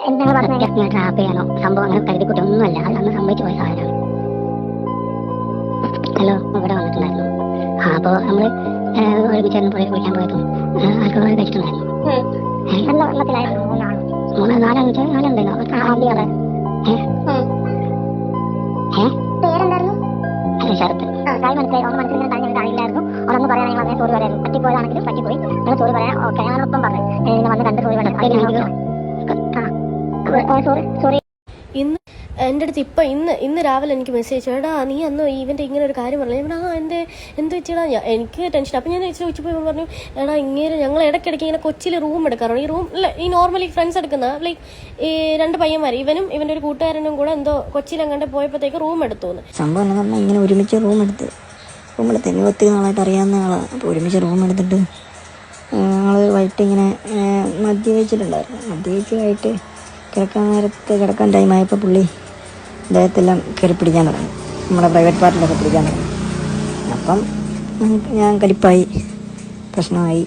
ഞാൻ ട്രാപ്പ് ചെയ്യാനോ സംഭവം അങ്ങനെ കരുതിക്കുട്ടി ഒന്നുമല്ല അത് അന്ന് സംഭവിച്ചു പോയ സാധനമാണ്. ഹലോ ഇവിടെ വന്നിട്ടുണ്ടായിരുന്നു. ആ അപ്പോൾ നമ്മൾ ഒരുമിച്ചായിരുന്നു പുഴയിൽ കുളിക്കാൻ പോയപ്പോൾ ആൽക്കഹോൾ കഴിച്ചിട്ടുണ്ടായിരുന്നു. മൂന്ന് നാലഞ്ച് നാലുണ്ടായിരുന്നു ശരത്ത് ഒന്ന് പറയാൻ അങ്ങനെ പറയായിരുന്നു പറ്റിപ്പോയതാണെങ്കിലും പറ്റിപ്പോയി. ഞങ്ങൾ ചോറ് പറയാൻ ഓക്കെ ഞങ്ങളൊപ്പം പറഞ്ഞു. വന്ന് കണ്ട് ചോറ് വേണ്ട ആ സോറി സോറി ഇന്ന് എന്റെ അടുത്ത് ഇപ്പം ഇന്ന് ഇന്ന് രാവിലെ എനിക്ക് മെസ്സേജ് എടാ നീ അന്ന് ഇവന്റെ ഇങ്ങനെ ഒരു കാര്യം പറഞ്ഞു ഞാൻ ആ എന്റെ എന്ത് വെച്ചാ ഞാൻ എനിക്ക് ടെൻഷൻ അപ്പം ഞാൻ ചോദിച്ചു ചോദിച്ചപ്പോൾ പറഞ്ഞു എടാ ഇങ്ങനെ ഞങ്ങൾ ഇടയ്ക്കിടയ്ക്ക് ഇങ്ങനെ കൊച്ചിയിൽ റൂം എടുക്കാറുണ്ട്. ഈ റൂം അല്ല ഈ നോർമലി ഫ്രണ്ട്സ് എടുക്കുന്ന ലൈക്ക് ഈ രണ്ട് പയ്യന്മാർ ഇവനും ഇവന്റെ ഒരു കൂട്ടുകാരനും കൂടെ എന്തോ കൊച്ചിയിൽ അങ്ങോട്ട് പോയപ്പോഴത്തേക്ക് റൂം എടുത്തു എന്ന് സംഭവം നമ്മൾ പറഞ്ഞാൽ ഇങ്ങനെ ഒരുമിച്ച് റൂം എടുത്ത്. റൂം എടുത്ത് എനിക്ക് ഒത്തിരി നാളായിട്ട് അറിയാവുന്ന ആളാണ് അപ്പോൾ ഒരുമിച്ച് റൂം എടുത്തിട്ട് ഞങ്ങൾ വൈകിട്ട് ഇങ്ങനെ മദ്യപിച്ചിട്ടുണ്ടായിരുന്നു. മദ്യപിച്ചതായിട്ട് കിടക്കാൻ നേരത്ത് കിടക്കാൻ ടൈമായപ്പോൾ പുള്ളി അദ്ദേഹത്തെല്ലാം കയറി പിടിക്കാൻ തുടങ്ങി. നമ്മുടെ പ്രൈവറ്റ് പാർട്ടിലൊക്കെ പിടിക്കാൻ തുടങ്ങി. അപ്പം ഞാൻ കലിപ്പായി പ്രശ്നമായി.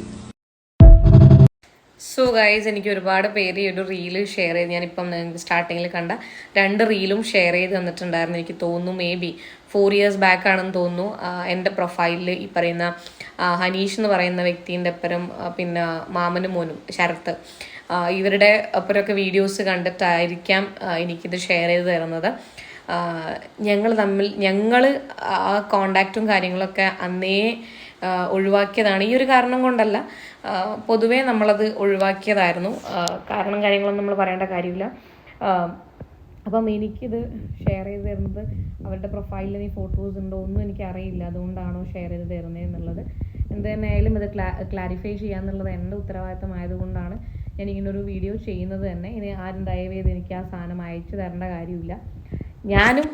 സോ ഗൈസ് എനിക്ക് ഒരുപാട് പേര് ഈ ഒരു റീൽ ഷെയർ ചെയ്ത് ഞാനിപ്പം സ്റ്റാർട്ടിങ്ങിൽ കണ്ട രണ്ട് റീലും ഷെയർ ചെയ്ത് തന്നിട്ടുണ്ടായിരുന്നു. എനിക്ക് തോന്നുന്നു may be four years back ആണെന്ന് തോന്നുന്നു. എന്റെ പ്രൊഫൈലിൽ ഈ പറയുന്ന ഹനീഷ് എന്ന് പറയുന്ന വ്യക്തിന്റെ അപ്പുറം പിന്നെ മാമനും മോനും ശരത്ത് ഇവരുടെ അപ്പുറമൊക്കെ വീഡിയോസ് കണ്ടിട്ടായിരിക്കാം എനിക്കിത് ഷെയർ ചെയ്ത് തരുന്നത്. ഞങ്ങൾ തമ്മിൽ ഞങ്ങൾ ആ കോണ്ടാക്റ്റും കാര്യങ്ങളൊക്കെ അന്നേ ഒഴിവാക്കിയതാണ്. ഈ ഒരു കാരണം കൊണ്ടല്ല പൊതുവേ നമ്മളത് ഒഴിവാക്കിയതായിരുന്നു. കാരണം കാര്യങ്ങളൊന്നും നമ്മൾ പറയേണ്ട കാര്യമില്ല. അപ്പം എനിക്കിത് ഷെയർ ചെയ്ത് തരുന്നത് അവരുടെ പ്രൊഫൈലിൽ ഈ ഫോട്ടോസ് ഉണ്ടോ ഒന്നും എനിക്ക് അറിയില്ല അതുകൊണ്ടാണോ ഷെയർ ചെയ്ത് തരുന്നത് എന്നുള്ളത്. എന്ത് തന്നെയായാലും ഇത് ക്ലാ ക്ലാരിഫൈ ചെയ്യാന്നുള്ളത് എന്റെ ഉത്തരവാദിത്തമായതുകൊണ്ടാണ് ഞാൻ ഒരു വീഡിയോ ചെയ്യുന്നത് തന്നെ. ഇനി ആരും ദയവ് ചെയ്ത് എനിക്ക് ആ സാധനം അയച്ചു തരേണ്ട കാര്യമില്ല. ഞാനും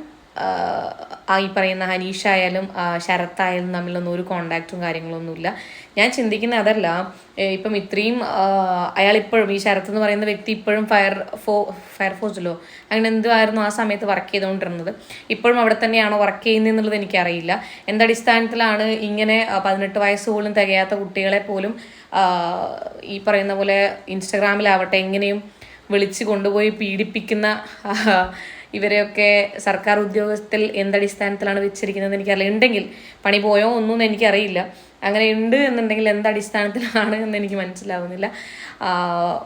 ഈ പറയുന്ന ഹനീഷ് ആയാലും ശരത് ശരത്തായാലും തമ്മിലൊന്നും ഒരു കോണ്ടാക്റ്റും കാര്യങ്ങളൊന്നുമില്ല. ഞാൻ ചിന്തിക്കുന്ന അതല്ല ഇപ്പം ഇത്രയും അയാൾ ഇപ്പോഴും ഈ ശരത്ത് എന്ന് പറയുന്ന വ്യക്തി ഇപ്പോഴും ഫയർ ഫോ ഫയർഫോഴ്സിലോ അങ്ങനെ എന്തുമായിരുന്നു ആ സമയത്ത് വർക്ക് ചെയ്തുകൊണ്ടിരുന്നത്? ഇപ്പോഴും അവിടെ തന്നെയാണോ വർക്ക് ചെയ്യുന്നതെന്നുള്ളത് എനിക്കറിയില്ല. എന്തടിസ്ഥാനത്തിലാണ് ഇങ്ങനെ പതിനെട്ട് വയസ്സ് പോലും തികയാത്ത കുട്ടികളെ പോലും ഈ പറയുന്ന പോലെ ഇൻസ്റ്റഗ്രാമിലാവട്ടെ എങ്ങനെയും വിളിച്ച് കൊണ്ടുപോയി പീഡിപ്പിക്കുന്ന ഇവരെയൊക്കെ സർക്കാർ ഉദ്യോഗസ്ഥൽ എന്തടിസ്ഥാനത്തിലാണ് വെച്ചിരിക്കുന്നത് എനിക്കറിയില്ല. ഉണ്ടെങ്കിൽ പണി പോയോ ഒന്നും എനിക്കറിയില്ല. അങ്ങനെ ഉണ്ട് എന്നുണ്ടെങ്കിൽ എന്തടിസ്ഥാനത്തിലാണ് എന്ന് എനിക്ക് മനസ്സിലാവുന്നില്ല.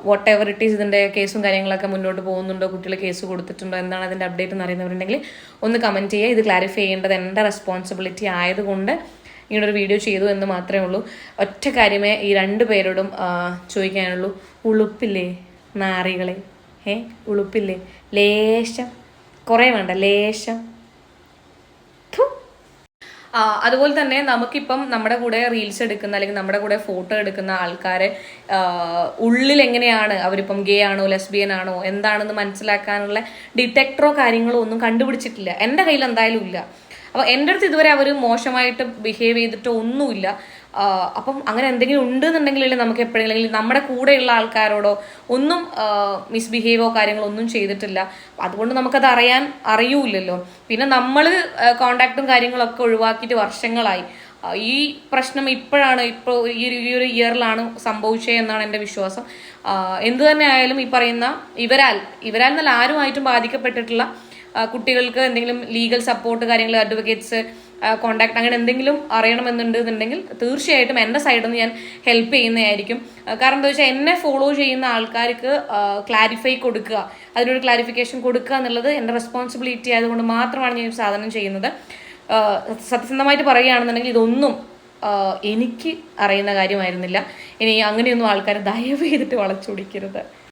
വാട്ട് എവർ ഇറ്റ് ഈസ് ഇതിന്റെ കേസും കാര്യങ്ങളൊക്കെ മുന്നോട്ട് പോകുന്നുണ്ടോ? കുട്ടികൾ കേസ് കൊടുത്തിട്ടുണ്ടോ? എന്താണ് അതിന്റെ അപ്ഡേറ്റ് എന്ന് അറിയുന്നവരുണ്ടെങ്കിൽ ഒന്ന് കമന്റ് ചെയ്യുക. ഇത് ക്ലാരിഫൈ ചെയ്യേണ്ടത് എന്റെ റെസ്പോൺസിബിലിറ്റി ആയതുകൊണ്ട് ഇങ്ങനൊരു വീഡിയോ ചെയ്തു എന്ന് മാത്രമേ ഉള്ളൂ. ഒറ്റ കാര്യമേ ഈ രണ്ട് പേരോടും ചോദിക്കാനുള്ളൂ. ഉളുപ്പില്ലേ? നാറികളെ. ഏ ഉളുപ്പില്ലേ? ലേശം. കുറേ വേണ്ട ലേശം. അതുപോലെ തന്നെ നമുക്കിപ്പം നമ്മുടെ കൂടെ റീൽസ് എടുക്കുന്ന അല്ലെങ്കിൽ നമ്മുടെ കൂടെ ഫോട്ടോ എടുക്കുന്ന ആൾക്കാരെ ഉള്ളിൽ എങ്ങനെയാണ് അവരിപ്പം ഗേ ആണോ ലെസ്ബിയൻ ആണോ എന്താണെന്ന് മനസ്സിലാക്കാനുള്ള ഡിറ്റക്ടറോ കാര്യങ്ങളോ ഒന്നും കണ്ടുപിടിച്ചിട്ടില്ല. എന്റെ കയ്യിൽ എന്തായാലും ഇല്ല. അപ്പോൾ എന്റെ അടുത്ത് ഇതുവരെ അവർ മോശമായിട്ട് ബിഹേവ് ചെയ്തിട്ടോ ഒന്നുമില്ല. അപ്പം അങ്ങനെ എന്തെങ്കിലും ഉണ്ട് എന്നുണ്ടെങ്കിലല്ലേ നമുക്ക് എപ്പോഴെങ്കിലും നമ്മുടെ കൂടെയുള്ള ആൾക്കാരോടോ ഒന്നും മിസ്ബിഹേവോ കാര്യങ്ങളോ ഒന്നും ചെയ്തിട്ടില്ല. അതുകൊണ്ട് നമുക്കത് അറിയാൻ അറിയൂലല്ലോ പിന്നെ നമ്മൾ കോണ്ടാക്റ്റും കാര്യങ്ങളൊക്കെ ഒഴിവാക്കിയിട്ട് വർഷങ്ങളായി. ഈ പ്രശ്നം ഇപ്പോഴാണ് ഇപ്പോൾ ഈ ഒരു- ഈ ഒരു ഇയറിലാണ് സംഭവിച്ചത് എന്നാണ് എന്റെ വിശ്വാസം. എന്തു തന്നെ ആയാലും ഈ പറയുന്ന ഇവരാൽ ഇവരാൽ എന്നാൽ ആരുമായിട്ടും ബാധിക്കപ്പെട്ടിട്ടുള്ള കുട്ടികൾക്ക് എന്തെങ്കിലും ലീഗൽ സപ്പോർട്ട് കാര്യങ്ങൾ അഡ്വക്കേറ്റ്സ് കോണ്ടാക്ട് അങ്ങനെ എന്തെങ്കിലും അറിയണമെന്നുണ്ടെന്നുണ്ടെങ്കിൽ തീർച്ചയായിട്ടും എന്റെ സൈഡിൽ നിന്ന് ഞാൻ ഹെൽപ്പ് ചെയ്യുന്നതായിരിക്കും. കാരണം എന്താ വെച്ചാൽ എന്നെ ഫോളോ ചെയ്യുന്ന ആൾക്കാർക്ക് ക്ലാരിഫൈ കൊടുക്കുക. അതിനൊരു ക്ലാരിഫിക്കേഷൻ കൊടുക്കുക എന്നുള്ളത് എന്റെ റെസ്പോൺസിബിലിറ്റി ആയതുകൊണ്ട് മാത്രമാണ് ഞാൻ സാധനം ചെയ്യുന്നത്. സത്യസന്ധമായിട്ട് പറയുകയാണെന്നുണ്ടെങ്കിൽ ഇതൊന്നും എനിക്ക് അറിയുന്ന കാര്യമായിരുന്നില്ല. ഇനി അങ്ങനെയൊന്നും ആൾക്കാർ ദയവ് ചെയ്തിട്ട് വളച്ചൊടിക്കരുത്.